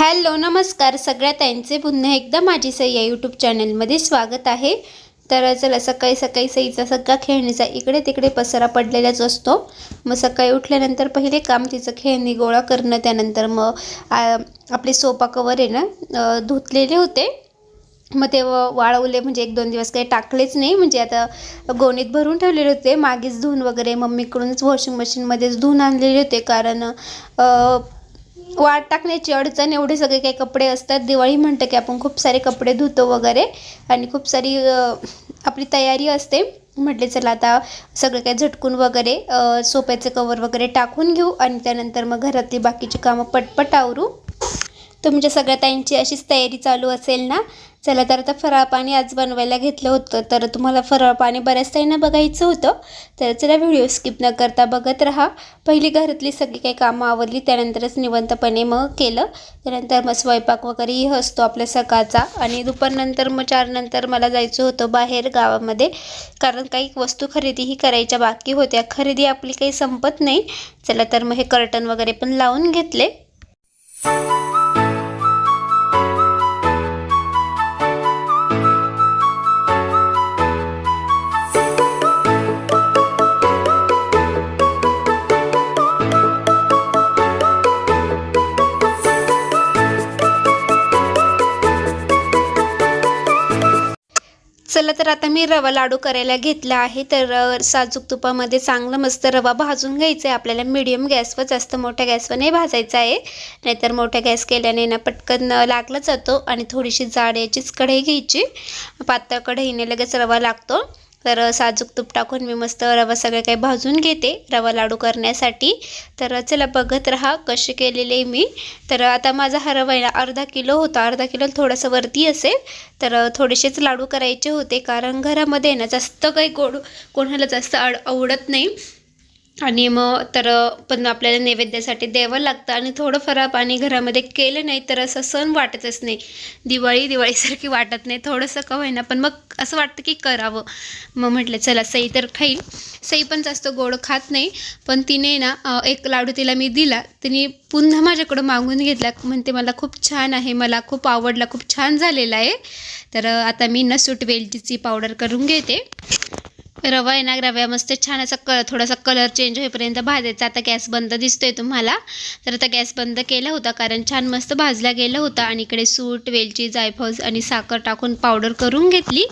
Hello नमस्कार. सगळ्या ताईंचे पुन्हा एकदा माझी सई या यूट्यूब चॅनलमध्ये स्वागत आहे. तर चला सकाळी सकाळी सईचा सगळा खेळणीचा इकडे तिकडे पसारा पडलेलाच असतो. मग सकाळी उठल्यानंतर पहिले काम तिचं खेळणी गोळा करणं त्यानंतर मग आपले सोपा कवर आहे ना धुतलेले होते. मग ते व- वाळवले म्हणजे एक दोन दिवस काही टाकलेच नाही. म्हणजे आता गोणीत भरून ठेवलेले होते. मागेच धुवून वगैरे मम्मीकडूनच वॉशिंग मशीनमध्येच धुवून आणलेले होते. कारण वाट टाकण्याची अडचण एवढे सगळे काही कपडे असतात. दिवाळी म्हणतं की आपण खूप सारे कपडे धुतो वगैरे आणि खूप सारी आपली तयारी असते. म्हटले चला आता सगळं काही झटकून वगैरे सोप्याचे कवर वगैरे टाकून घेऊ आणि त्यानंतर मग घरातली बाकीची कामं पटपट आवरू. तुमच्या सगळ्या ताईंची अशीच तयारी चालू असेल ना? चला तर आता फराळ पाणी आज बनवायला घेतलं होतं तर तुम्हाला फराळ पाणी बऱ्याच ताईंना बघायचं होतं. तर चला व्हिडिओ स्किप न करता बघत राहा. पहिली घरातली सगळी काही कामं आवरली त्यानंतरच निवंतपणे मग केलं. त्यानंतर मग स्वयंपाक वगैरेही असतो आपल्या सकाळचा. आणि दुपारनंतर मग चारनंतर मला जायचं होतं बाहेर गावामध्ये कारण काही वस्तू खरेदीही करायच्या बाकी होत्या. खरेदी आपली काही संपत नाही. चला तर मग हे कर्टन वगैरे पण लावून घेतले. तर आता मी रवा लाडू करायला घेतला आहे. तर साजूक तुपामध्ये चांगलं मस्त रवा भाजून घ्यायचा आहे आपल्याला मिडियम गॅसवर जास्त मोठ्या गॅसवर नाही भाजायचा आहे. नाहीतर मोठ्या गॅस केल्याने ना पटकन लागला जातो. आणि थोडीशी जाड याचीच कढई घ्यायची. पातळ कढईने लगेच रवा लागतो. तर साजूक तूप टाकून मी मस्त रवा सगळं काही भाजून घेते रवा लाडू करण्यासाठी. तर चला बघत राहा कसे केलेले मी. तर आता माझा हा रवा आहे ना अर्धा किलो होता. अर्धा किलो थोडंसं वरती असेल. तर थोडेसेच लाडू करायचे होते. कारण घरामध्ये ना जास्त काही गोड कोणाला जास्त आड आवडत नाही. आणि मग तर पण आपल्याला नैवेद्यासाठी द्यावं लागतं आणि थोडं फराळ पाणी घरामध्ये केलं नाही तर असं सण वाटतच नाही. दिवाळी दिवाळीसारखी वाटत नाही थोडंसं का होईना. पण मग असं वाटतं की करावं. मग म्हटलं चला सई तर खाईल. सई पण जास्त गोड खात नाही पण तिने ना एक लाडू तिला मी दिला. तिने पुन्हा माझ्याकडं मागून घेतला. म्हणते मला खूप छान आहे मला खूप आवडला खूप छान झालेला आहे. तर आता मी नसूट सूट वेलचीची पावडर करून घेते. रवा आहे ना रव्या मस्त छान असा क थोडासा कलर चेंज होईपर्यंत भाजायचा. आता गॅस बंद दिसतोय तुम्हाला. तर आता गॅस बंद केला होता कारण छान मस्त भाजला गेला होता. आणि इकडे सूट वेलची जायफळ आणि साखर टाकून पावडर करून घेतली.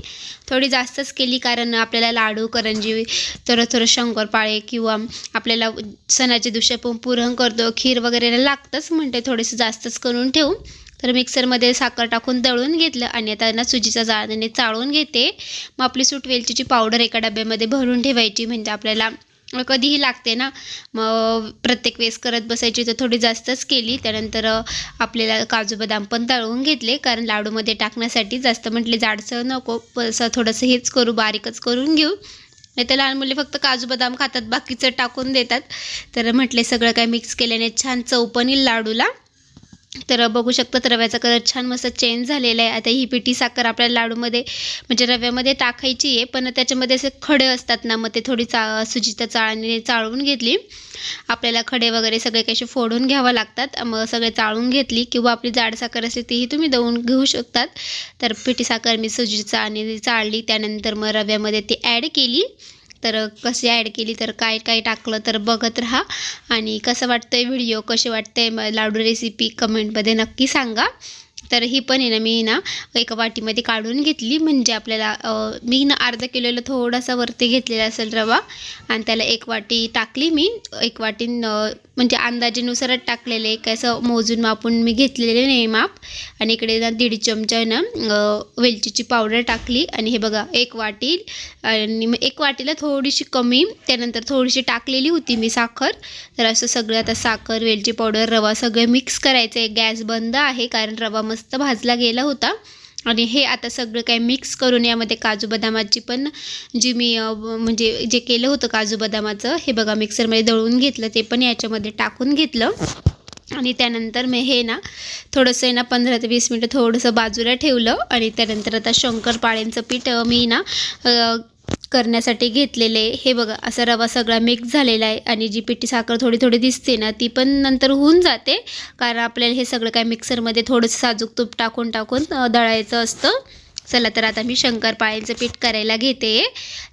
थोडी जास्तच केली कारण आपल्याला लाडू करंजी थोडं थोडं शंकरपाळे किंवा आपल्याला सणाच्या दिवशी आपण पुरण करतो खीर वगैरे लागतंच म्हणते थोडंसं जास्तच करून ठेवू तर मिक्सरमध्ये साखर टाकून दळून घेतलं आणि आता ना सुजीचा जाळण्याने चाळून घेते. मग आपली सूट वेलचीची पावडर एका डब्यामध्ये भरून ठेवायची म्हणजे आपल्याला कधीही लागते ना. मग प्रत्येक वेळेस करत बसायची तर थोडी जास्तच केली. त्यानंतर आपल्याला काजू बदाम पण तळून घेतले. कारण लाडूमध्ये टाकण्यासाठी जास्त म्हटले जाडसं नको. असं थोडंसं हेच करू बारीकच करून घेऊ. नाही तर लहान मुले फक्त काजू बदाम खातात. बाकीचं टाकून देतात. तर म्हटले सगळं काय मिक्स केल्याने छान चव पण येईल लाडूला. तर बघू शकतात रव्याचा कलर छान मस्त चेंज झालेला आहे. आता ही पिठी साखर आपल्या लाडूमध्ये म्हणजे रव्यामध्ये टाकायची आहे पण त्याच्यामध्ये असे खडे असतात ना मग ते थोडी चा सुजीच्या चाळणीने चाळून घेतली. आपल्याला खडे वगैरे सगळे कसे फोडून घ्यावं लागतात. मग सगळे चाळून घेतली किंवा आपली जाड साखर असते तीही तुम्ही दळून घेऊ शकतात. तर पिठी साखर मी सुजी चाळणी चाळली त्यानंतर मग रव्यामध्ये ती ॲड केली. तर कशी ॲड केली तर काय काय टाकलं तर बघत राहा. आणि कसं वाटतंय व्हिडिओ कसे वाटतंय म- लाडू रेसिपी कमेंटमध्ये नक्की सांगा. तर ही पण आहे ना मी ना एका वाटीमध्ये काढून घेतली. म्हणजे आपल्याला मी ना अर्धा किलोला थोडासा वरती घेतलेला असेल रवा. आणि त्याला एक वाटी टाकली मी. एक वाटी म्हणजे अंदाजेनुसारच टाकलेले काय असं मोजून मापून मी घेतलेले नाही माप. आणि इकडे ना दीड चमचा ना वेलचीची पावडर टाकली. आणि हे बघा एक वाटी. आणि मग एक वाटीला थोडीशी कमी त्यानंतर थोडीशी टाकलेली होती मी साखर. तर असं सगळं आता साखर वेलची पावडर रवा सगळं मिक्स करायचं आहे गॅस बंद आहे कारण रवा मस्त भाजला गेला होता. आणि हे आता सगळं काही मिक्स करून यामध्ये काजू बदामाची पण जी मी म्हणजे जे केलं होतं काजू बदामाचं हे बघा मिक्सरमध्ये दळून घेतलं ते पण याच्यामध्ये टाकून घेतलं. आणि त्यानंतर मी हे ना थोडंसं आहे ना पंधरा ते वीस मिनटं थोडंसं बाजूला ठेवलं. आणि त्यानंतर आता शंकरपाळ्यांचं पीठ मी ना करण्यासाठी घेतलेले. हे बघा असा रवा सगळा मिक्स झालेला आहे आणि जी पिठी साखर थोडी थोडी दिसते ना ती पण नंतर होऊन जाते. कारण आपल्याला हे सगळं काय मिक्सरमध्ये थोडंसं साजूक तूप टाकून टाकून दळायचं असतं. चला तर आता मी शंकरपाळ्यांचं पीठ करायला घेते.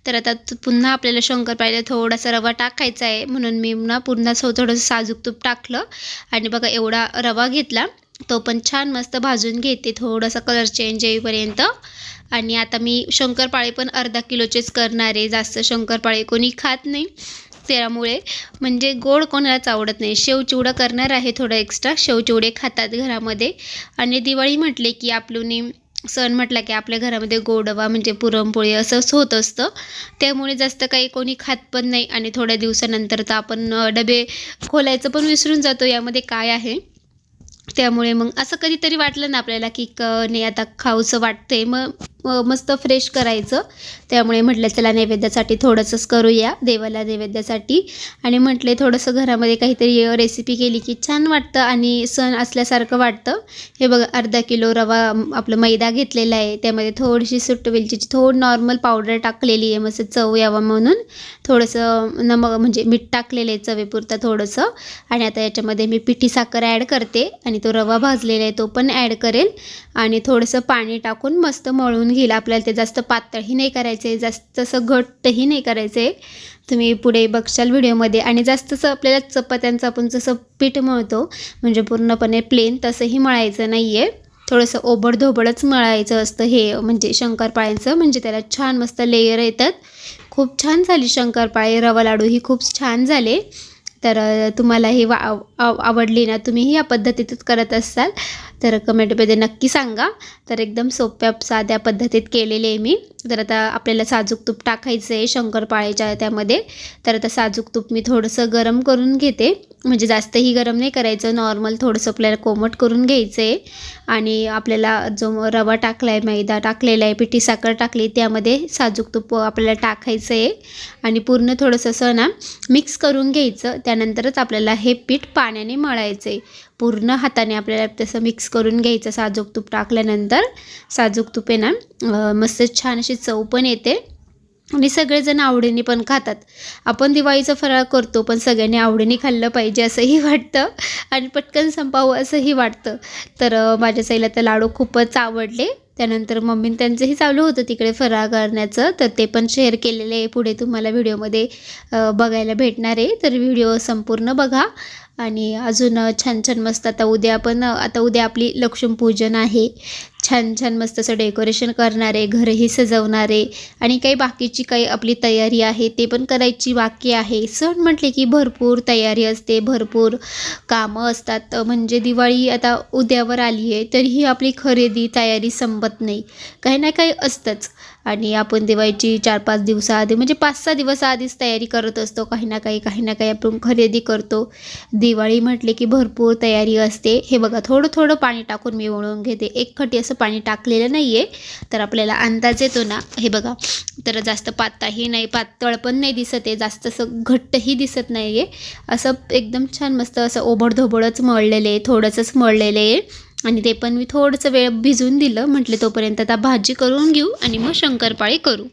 तर आता पुन्हा आपल्याला शंकरपाळ्याला थोडासा रवा टाकायचा आहे. म्हणून मी ना पुन्हा सो थोडंसं साजूक तूप टाकलं. आणि बघा एवढा रवा घेतला तो पण छान मस्त भाजून घेते. थोडासा कलर चेंज येईपर्यंत. आणि आता मी शंकरपाळे पण अर्धा किलोचेच करणार आहे. जास्त शंकरपाळे कोणी खात नाही. त्यामुळे म्हणजे गोड कोणालाच आवडत नाही. शेवचिवडा करणार आहे थोडं एक्स्ट्रा शेवचिवडे खातात घरामध्ये. आणि दिवाळी म्हटले की आपलुनी सण म्हटला की आपल्या घरामध्ये गोडवा म्हणजे पुरणपोळी असंच होत असतं. त्यामुळे जास्त काही कोणी खात पण नाही. आणि थोड्या दिवसानंतर तर आपण डबे खोलायचं पण विसरून जातो. यामध्ये काय आहे? त्यामुळे मग असं कधीतरी वाटलं ना आपल्याला की क नाही आता खाऊचं वाटतंय मग मस्त फ्रेश करायचं. त्यामुळे म्हटलं चला नैवेद्यासाठी थोडंसंच करूया देवाला नैवेद्यासाठी. आणि म्हटले थोडंसं घरामध्ये काहीतरी रेसिपी केली की छान वाटतं आणि सण असल्यासारखं वाटतं. हे बघा अर्धा किलो रवा आपलं मैदा घेतलेला आहे. त्यामध्ये थोडीशी सुट्ट वेलचीची थोडं नॉर्मल पावडर टाकलेली आहे. मस्त चव यावं म्हणून थोडंसं नमक म्हणजे मीठ टाकलेलं आहे चवेपुरतं थोडंसं. आणि आता याच्यामध्ये मी पिठी साखर ॲड करते आणि आणि तो रवा भाजलेला आहे तो पण ॲड करेल. आणि थोडंसं पाणी टाकून मस्त मळून घेईल. आपल्याला ते जास्त पातळही नाही करायचं आहे जास्त असं घट्टही नाही करायचं आहे तुम्ही पुढे बघशाल व्हिडिओमध्ये. आणि जास्तचं आपल्याला चपात्यांचं आपण जसं पीठ मळतो म्हणजे पूर्णपणे प्लेन तसंही मळायचं नाही आहे थोडंसं ओबडधोबडच मळायचं असतं हे म्हणजे शंकरपाळ्यांचं म्हणजे त्याला छान मस्त लेयर येतात. खूप छान झाली शंकरपाळे रवा लाडू ही खूप छान झाले. तर तुम्हाला ही वा आव- आवडली ना तुम्हीही या पद्धतीतच करत असाल तर कमेंटमध्ये नक्की सांगा. तर एकदम सोप्या साध्या पद्धतीत केलेले आहे मी. तर आता आपल्याला साजूक तूप टाकायचं आहे शंकरपाळेच्या त्यामध्ये. तर आता साजूक तूप मी थोडंसं गरम करून घेते. म्हणजे जास्तही गरम नाही करायचं नॉर्मल थोडंसं आपल्याला कोमट करून घ्यायचं आहे आणि आपल्याला जो रवा टाकला आहे मैदा टाकलेला आहे पिठी साखर टाकली त्यामध्ये साजूक तूप आपल्याला टाकायचं आहे आणि पूर्ण थोडंसं असं ना मिक्स करून घ्यायचं. त्यानंतरच आपल्याला हे पीठ पाण्याने मळायचं आहे पूर्ण हाताने आपल्याला तसं मिक्स करून घ्यायचं. साजूक तूप टाकल्यानंतर साजूक तूप आहे ना मस्त छान अशी चव पण येते. आणि सगळेजण आवडीने पण खातात. आपण दिवाळीचा फराळ करतो पण सगळ्यांनी आवडीने खाल्लं पाहिजे असंही वाटतं आणि पटकन संपावं असंही वाटतं. तर माझ्या साईला तर लाडू खूपच आवडले. त्यानंतर मम्मी त्यांचंही चालू होतं तिकडे फराळ करण्याचं. तर ते पण शेअर केलेले आहे. पुढे तुम्हाला व्हिडिओमध्ये बघायला भेटणार आहे. तर व्हिडिओ संपूर्ण बघा. आणि अजून छान छान मस्त आता उद्या पण आता उद्या आपली लक्ष्मीपूजन आहे. छान छान मस्त असं डेकोरेशन करणारे घरही सजवणारे आणि काही बाकीची काही आपली तयारी आहे ते पण करायची बाकी आहे. सण म्हटले की भरपूर तयारी असते भरपूर कामं असतात. म्हणजे दिवाळी आता उद्यावर आली आहे तरीही आपली खरेदी तयारी संपत नाही. काही ना काही असतंच. आणि आपण दिवाळीची चार पाच दिवसाआधी म्हणजे पाच सहा दिवस आधीच तयारी करत असतो. काही ना काही काही ना काही आपण खरेदी करतो. दिवाळी म्हटले की भरपूर तयारी असते. हे बघा थोडं थोडं पाणी टाकून मी वळून घेते. एक खटी असं पाणी टाकलेलं नाही आहे तर आपल्याला अंदाज येतो ना. हे बघा तर जास्त पातळही नाही पातळ पण नाही दिसत आहे. जास्त असं घट्टही दिसत नाही आहे असं एकदम छान मस्त असं ओबडधोबडच मळलेलं आहे थोडंसंच मळलेलं आहे. आणि ते पण मी थोडंसं वेळ भिजून दिलं. म्हटले तोपर्यंत आता भाजी करून घेऊ आणि मग शंकरपाळी करू.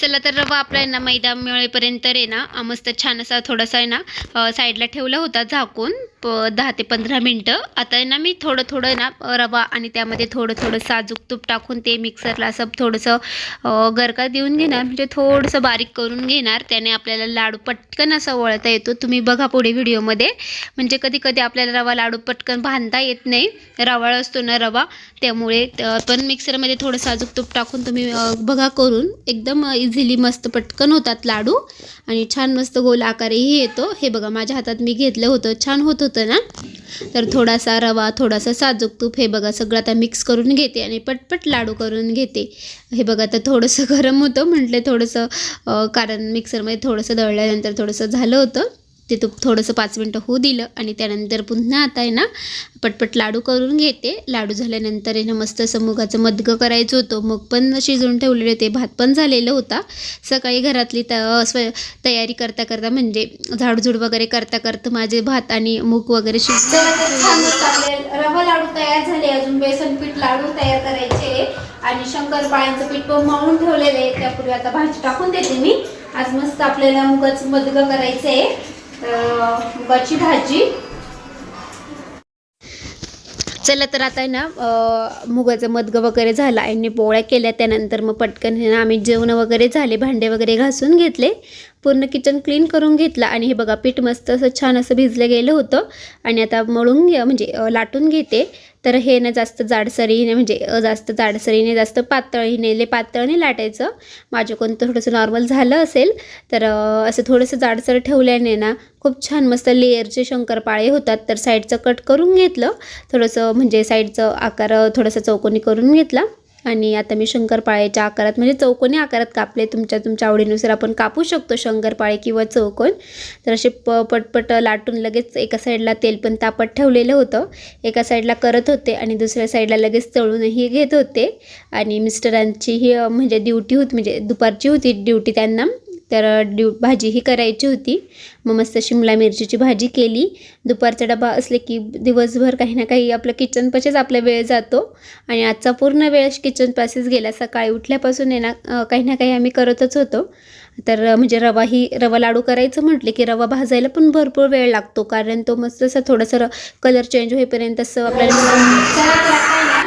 चला तर रवा आपला आहे ना मैदा मिळेपर्यंत आहे ना मस्त छान असा थोडासा आहे ना साईडला ठेवला होता झाकून. प दहा ते पंधरा मिनटं. आता ना मी थोडं थोडं ना रवा आणि त्यामध्ये थोडं थोडं साजूक तूप टाकून ते मिक्सरला असं थोडंसं गरका देऊन घेणार. म्हणजे थोडंसं बारीक करून घेणार. त्याने आपल्याला लाडू पटकन असा वळता येतो. तुम्ही बघा पुढे व्हिडिओमध्ये. म्हणजे कधी कधी आपल्याला रवा लाडू पटकन बांधता येत नाही. रवाळ असतो ना रवा. त्यामुळे पण मिक्सरमध्ये थोडं साजूक तूप टाकून तुम्ही बघा करून एकदम इझिली मस्त पटकन होतात लाडू. आणि छान मस्त गोल आकारही येतो. हे बघा माझ्या हातात मी घेतलं होतं. छान होतं. होतं ना? तर थोडासा रवा थोडासा साजूक तूप हे बघा सगळं आता मिक्स करून घेते आणि पटपट लाडू करून घेते. हे बघा आता थोडंसं गरम होतं म्हटलं थोडंसं कारण मिक्सरमध्ये थोडंसं दळल्यानंतर थोडंसं झालं होतं. ते तूप थोडंसं पाच मिनटं होऊ दिलं आणि त्यानंतर पुन्हा आता आहे ना पटपट लाडू करून घेते. लाडू झाल्यानंतर आहे ना मस्त असं मुगाचं मदगं करायचं होतं. मग पण शिजवून ठेवलेले होते भात पण झालेलं होता. सकाळी घरातली त स्व तयारी करता करता म्हणजे झाडझूड वगैरे करता करता माझे भात आणि मूग वगैरे शिजले. रवा लाडू तयार झाले. अजून बेसन पीठ लाडू तयार करायचे. आणि शंकरपाळ्यांचं पीठ पण मळून ठेवलेलं आहे. त्यापूर्वी आता भाजी टाकून देते मी. आज मस्त आपल्याला मुगाचं मदगं करायचं आहे मुगाची भाजी. चला तर आता आहे ना मुगाचं मदग वगैरे झालं. आणि पोळ्या केल्या त्यानंतर मग पटकन ना आम्ही जेवण वगैरे झाले भांडे वगैरे घासून घेतले. पूर्ण किचन क्लीन करून घेतलं आणि हे बघा पीठ मस्त असं छान असं भिजलं गेलं होतं. आणि आता मळून म्हणजे लाटून घेते. तर हे ना जास्त जाडसरीने म्हणजे जास्त जाडसरीने जास्त पातळीने लय पातळने लाटायचं. माझं कोणतं थोडंसं नॉर्मल झालं असेल तर असं थोडंसं जाडसर ठेवल्याने ना खूप छान मस्त लेअरचे शंकरपाळे होतात. तर साईडचं कट करून घेतलं. थोडंसं म्हणजे साईडचं आकार थोडंसं चौकोनी करून घेतला. आणि आता मी शंकरपाळ्याच्या आकारात म्हणजे चौकोनी आकारात कापले. तुमच्या तुमच्या आवडीनुसार आपण कापू शकतो शंकरपाळे किंवा चौकोन. तर असे प पटपट लाटून लगेच एका साईडला तेल पण तापत ठेवलेलं होतं. एका साईडला करत होते आणि दुसऱ्या साईडला लगेच तळूनही घेत होते. आणि मिस्टरांची ही म्हणजे ड्युटी होती म्हणजे दुपारची होती ड्युटी त्यांना. तर ड्यू भाजीही करायची होती. मग मस्त शिमला मिरचीची भाजी केली. दुपारचा डबा असले की दिवसभर काही ना काही आपलं किचनपाशीच आपला वेळ जातो. आणि आजचा पूर्ण वेळ किचनपाशीच गेला. सकाळी उठल्यापासून आहे ना काही ना काही आम्ही करतच होतो. तर म्हणजे रवा ही रवा लाडू करायचं म्हटले की रवा भाजायला पण भरपूर वेळ लागतो. कारण तो मस्त असा थोडंसं कलर चेंज होईपर्यंत असं आपल्याला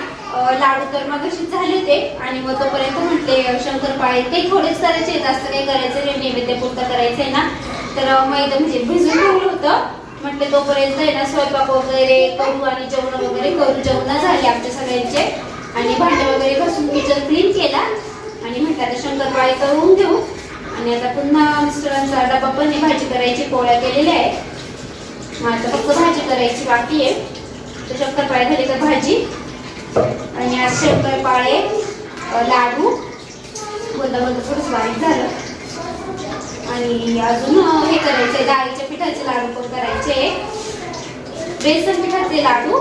लाडू तर मग झाले होते. आणि मग तोपर्यंत म्हटले शंकरपाळे ते थोडेच करायचे जास्त काही करायचे नाही नैवेद्यपुरतं करायचंय ना. तर मैदा म्हणजे भिजून ठेवलं होतं. म्हटले तोपर्यंत आहे ना स्वयंपाक वगैरे करू आणि जेवण वगैरे करू. जेवण झाले आमच्या सगळ्यांचे. आणि भांडे वगैरे घासून किचन क्लीन केला. आणि म्हटलं आता शंकरपाळे करून घेऊ आणि आता पुन्हा मिस्टरांचा डबा पण भाजी करायची पोळ्या केलेल्या आहेत. आता फक्त भाजी करायची बाकी आहे. तर शंकरपाळे झाली तर भाजी? आणि आज शंकरपाळे पाळे लाडू. बोलता बोलता थोडंसं बारीक झालं. आणि अजून हे करायचे डाळीच्या पिठाचे लाडू पण करायचे. बेसन पिठाचे लाडू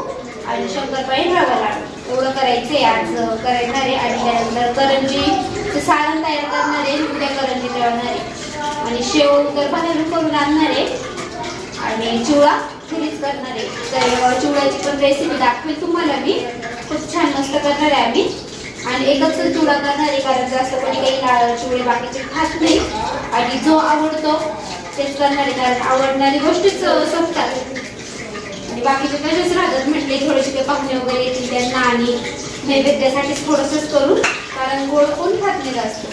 आणि शंकरपाळी रवा लाडू. एवढं करायचे आज करायचं करणार आहे आणि त्यानंतर करंजी. सारण तयार करणार आहे उद्या करंजी तळणार. आहे आणि शेव तर बाहेरून करून आणणार. आहे आणि चिवळा घरीच करणार. आहे तर चिवड्याची पण रेसिपी दाखवेल तुम्हाला मी. खूप छान मस्त करणार आहे आम्ही. आणि एकच चिवडा करणार आहे कारण जास्त कोणी काही ला- चिवडे बाकीचे खात नाही. आणि जो आवडतो तेच करणार आहे कारण आवडणारी गोष्टीच संपतात. आणि बाकीचे तसेच राहतात म्हटले थोडेसे काही पाहुणे वगैरे येतील त्यांना आणि नैवेद्यासाठीच थोडंसंच करून कारण गोड कोण खात नाही जास्त.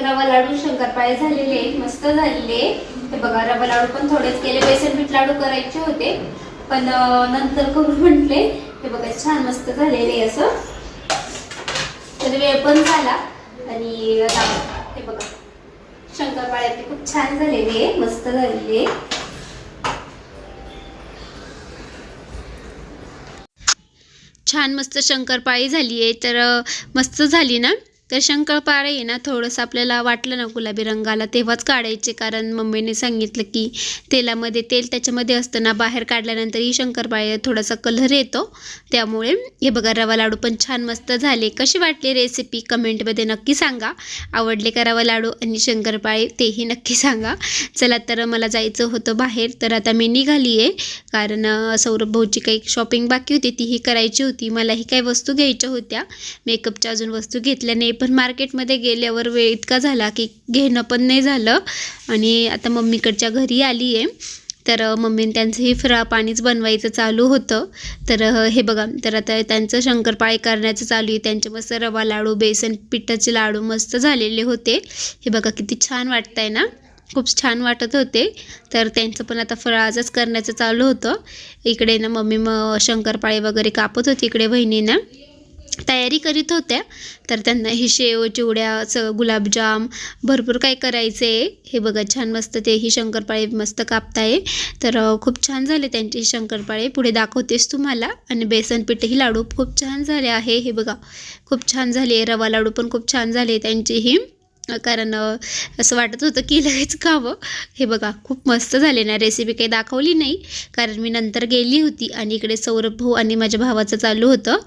रवा लाडू शंकरपाळे झालेले मस्त झालेले. हे बघा रवा लाडू पण थोडेच केले. बेसन पीठ लाडू करायचे होते. पण नंतर करून म्हटले हे बघा छान मस्त झालेले असं. तर वेळ पण झाला. आणि हे बघा शंकरपाळे खूप छान झालेले मस्त झालेले छान मस्त शंकरपाळी झाली आहे. तर मस्त झाली ना? तर शंकरपाळे आहे ना थोडंसं आपल्याला वाटलं ना गुलाबी रंगाला तेव्हाच काढायचे. कारण मम्मीने सांगितलं की तेलामध्ये तेल त्याच्यामध्ये असताना बाहेर काढल्यानंतरही शंकरपाळे थोडासा कलर येतो. त्यामुळे हे बघा रवा लाडू पण छान मस्त झाले. कशी वाटली रेसिपी कमेंटमध्ये नक्की सांगा. आवडले का रवा लाडू आणि शंकरपाळे तेही नक्की सांगा. चला तर मला जायचं होतं बाहेर तर आता मी निघाली आहे कारण सौरभ भाऊची काही शॉपिंग बाकी होती तीही करायची होती. मलाही काही वस्तू घ्यायच्या होत्या. मेकअपच्या अजून वस्तू घेतल्या नाही पण मार्केटमध्ये गेल्यावर वेळ इतका झाला की घेणं पण नाही झालं. आणि आता मम्मीकडच्या घरी आली आहे. तर मम्मीने त्यांचंही फरा पाणीच बनवायचं चालू होतं. तर हे बघा तर आता त्यांचं शंकरपाळे करण्याचं चालू आहे. त्यांचे मस्त रवा लाडू बेसन पिठाचे लाडू मस्त झालेले होते. हे बघा किती छान वाटतंय ना? खूप छान वाटत होते. तर त्यांचं पण आता फराळाचंच करण्याचं चालू होतं. इकडे ना मम्मी मग शंकरपाळे वगैरे कापत होती इकडे बहिणीनं तयारी करीत होत्या. तर त्यांना हे शेव चिवड्या गुलाबजाम भरपूर काही करायचं आहे. हे बघा छान मस्त ते ही शंकरपाळे मस्त कापताय. तर खूप छान झाले त्यांचे शंकरपाळे. पुढे दाखवतेस तुम्हाला. आणि बेसन पिठेही लाडू खूप छान झाले आहे. हे बघा खूप छान झाले रवा लाडू पण खूप छान झाले त्यांचेही कारण असं वाटत होतं की लगेच खावं. हे बघा खूप मस्त झाले ना रेसिपी काही दाखवली नाही कारण मी नंतर गेली होती आणि इकडे सौरभ भाऊ आणि माझ्या भावाचं चालू होतं.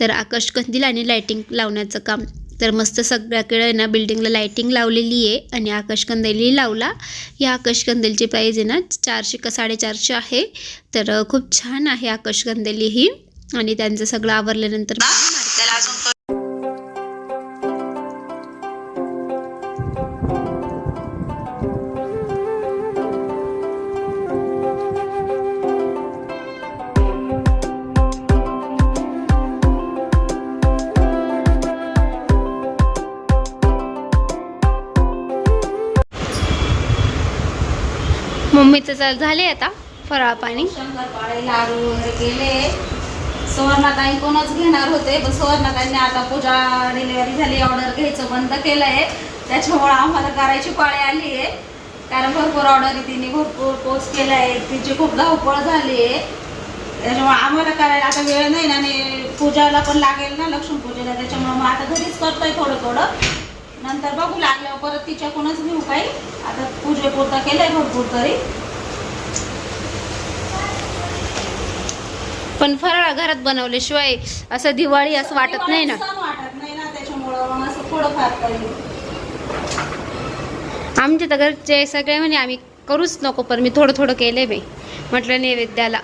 तर आकाश कंदील आणि लायटिंग लावण्याचं काम. तर मस्त सगळ्याकडे ना बिल्डिंगला लायटिंग लावलेली आहे आणि आकाशकंदीलही लावला. या आकाशकंदीलची प्राईज आहे ना चारशे का साडेचारशे आहे. तर खूप छान आहे आकाश ही आणि त्यांचं सगळं आवरल्यानंतर मम्मीचं चाल झाले आता फराळ पाणी. लाडू वगैरे केले. सुवर्णाताई कोणच घेणार होते पण सुवर्णाताईने आता पूजा डिलिव्हरी झाली ऑर्डर घ्यायचं बंद केलंय. त्याच्यामुळे आम्हाला करायची पाळी आली आहे. कारण भरपूर ऑर्डर तिने भरपूर पोच केला आहे तिची खूप धावपळ झाली आहे. त्याच्यामुळे आम्हाला करायला आता वेळ नाही ना आणि पूजाला पण लागेल ना लक्ष्मीपूजेला. त्याच्यामुळे मग आता घरीच करतोय थोडं थोडं नंतर बघू लागल्यावर परत तिच्याकडूनच घेऊ काही. आता पूजेपुरता केलंय भरपूर तरी. पण फराळ घरात बनवल्याशिवाय असं दिवाळी असं वाटत नाही ना. सण वाटत नाही ना त्याच्यामुळं मग असं थोडंफार तरी. आमच्या तर घरचे सगळे म्हणे आम्ही करूच नको पण मी थोडं थोडं केलंय बाई. म्हटलं नैवेद्याला.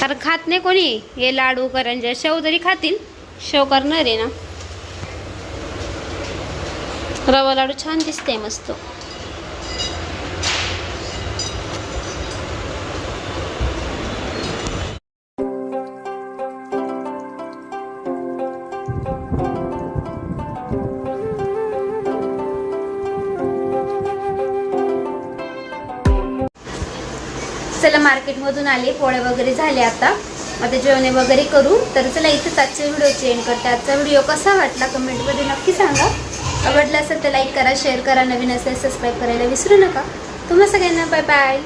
कारण खात नाही कोणी. हे लाडू करंजा शेव तरी खातील शेव करणार आहे ना. रवा लाडू छान दिसते मस्त. चला मार्केटमधून आले पोळे वगैरे झाले आता. आता जेवणे वगैरे करू. तर चला इथेच आजच्या व्हिडिओ चेंज करते. आजचा व्हिडिओ कसा वाटला कमेंटमध्ये नक्की सांगा. आवडलं असेल तर लाईक करा शेअर करा नवीन असेल सबस्क्राईब करायला विसरू नका. तुम्हा सगळ्यांना बाय बाय